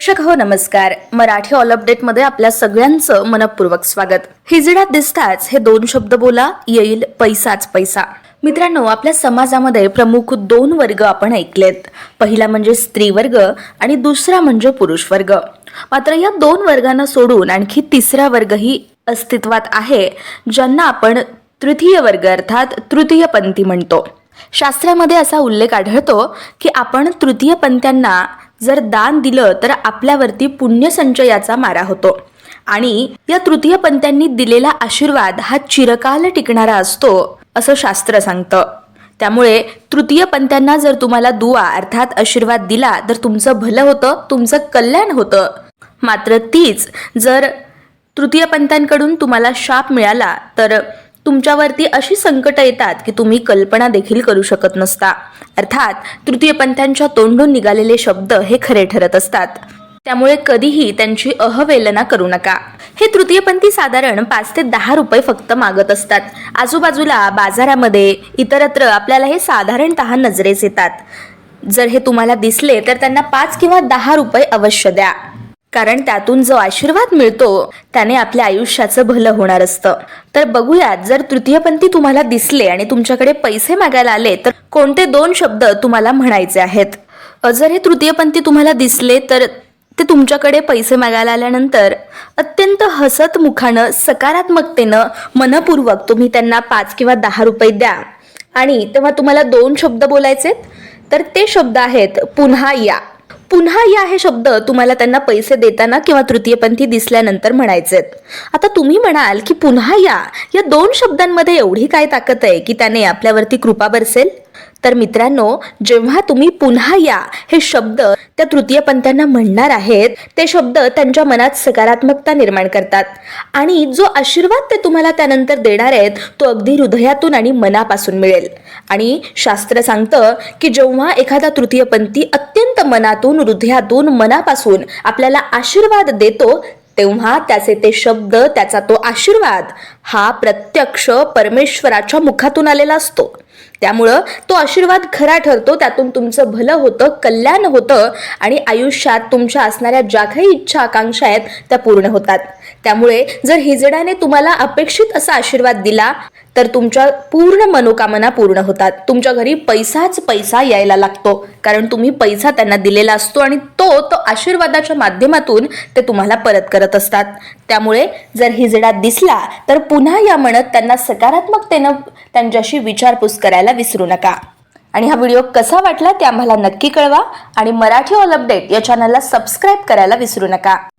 प्रेक्षक हो नमस्कार. मराठी ऑल अपडेटमध्ये आपल्या सगळ्यांचं मनपूर्वक स्वागत. हिजड्यात दिसताच हे दोन शब्द बोला येईल पैसाच पैसा. मित्रांनो आपल्या समाजामध्ये प्रमुख दोन वर्ग आपण ऐकलेत. पहिला म्हणजे स्त्री वर्ग आणि दुसरा म्हणजे पुरुष वर्ग मात्र या दोन वर्गांना सोडून आणखी तिसरा वर्गही अस्तित्वात आहे ज्यांना आपण तृतीय वर्ग अर्थात तृतीयपंथी म्हणतो. शास्त्रामध्ये असा उल्लेख आढळतो की आपण तृतीय पंथ्यांना जर दान दिलं तर आपल्यावरती पुण्यसंचयाचा मारा होतो. आणि या तृतीयपंथ्यांनी दिलेला आशीर्वाद हा चिरकाल टिकणारा असतो असं शास्त्र सांगतं. त्यामुळे तृतीय पंत्यांना जर तुम्हाला दुवा अर्थात आशीर्वाद दिला तर तुमचं भलं होतं तुमचं कल्याण होतं. मात्र तीच जर तृतीयपंथांकडून तुम्हाला शाप मिळाला तर तुमच्यावरती अशी संकटं येतात की तुम्ही कल्पना देखील करू शकत नसता. अर्थात तृतीयपंथांच्या तोंडून निघालेले शब्द हे खरे ठरत असतात. त्यामुळे कधीही त्यांची अहवेलना करू नका. हे तृतीयपंथी साधारण पाच ते दहा रुपये फक्त मागत असतात. आजूबाजूला बाजारामध्ये इतरत्र आपल्याला हे साधारणतः नजरेस येतात. जर हे तुम्हाला दिसले तर त्यांना पाच किंवा दहा रुपये अवश्य द्या. कारण त्यातून जो आशीर्वाद मिळतो त्याने आपल्या आयुष्याचं भलं होणार असतं. तर बघूयात जर तृतीयपंथी तुम्हाला दिसले आणि तुमच्याकडे पैसे मागायला आले तर कोणते दोन शब्द तुम्हाला म्हणायचे आहेत? जर हे तृतीयपंथी तुम्हाला दिसले तर ते तुमच्याकडे पैसे मागायला आल्यानंतर अत्यंत हसत मुखानं सकारात्मकतेनं मनपूर्वक तुम्ही त्यांना पाच किंवा दहा रुपये द्या. आणि तेव्हा तुम्हाला दोन शब्द बोलायचे तर ते शब्द आहेत पुन्हा या. पुन्हा या हे शब्द तुम्हाला त्यांना पैसे देताना किंवा तृतीयपंथी दिसल्यानंतर म्हणायचे आता तुम्ही म्हणाल की पुन्हा या. या दोन शब्दांमध्ये एवढी काय ताकद आहे की त्याने आपल्यावरती कृपा बरसेल? तर मित्रांनो जेव्हा तुम्ही पुन्हा या हे शब्द त्या तृतीयपंथ्यांना म्हणणार आहेत ते शब्द त्यांच्या मनात सकारात्मकता निर्माण करतात. आणि जो आशीर्वाद ते तुम्हाला त्यानंतर देणार आहेत तो अगदी हृदयातून आणि मनापासून मिळेल. आणि शास्त्र सांगतं की जेव्हा एखादा तृतीयपंथी अत्यंत मनातून हृदयातून मनापासून आपल्याला आशीर्वाद देतो तेव्हा त्याचे ते शब्द त्याचा तो आशीर्वाद हा प्रत्यक्ष परमेश्वराच्या मुखातून आलेला असतो. त्यामुळं तो आशीर्वाद खरा ठरतो त्यातून तुमचं भलं होतं कल्याण होतं आणि आयुष्यात तुमच्या असणाऱ्या ज्या काही इच्छा आकांक्षा आहेत त्या पूर्ण होतात. त्यामुळे जर हिजड्याने तुम्हाला अपेक्षित असा आशीर्वाद दिला तर तुमच्या पूर्ण मनोकामना पूर्ण होतात. तुमच्या घरी पैसाच पैसा यायला लागतो कारण तुम्ही पैसा त्यांना दिलेला असतो आणि तो तो आशीर्वादाच्या माध्यमातून ते तुम्हाला परत करत असतात. त्यामुळे जर हिजडा दिसला तर पुन्हा या म्हणत त्यांना सकारात्मकतेनं त्यांच्याशी विचारपूस करायला विसरू नका. आणि हा व्हिडिओ कसा वाटला ते आम्हाला नक्की कळवा आणि मराठी ऑल अपडेट या चॅनलला सबस्क्राईब करायला विसरू नका.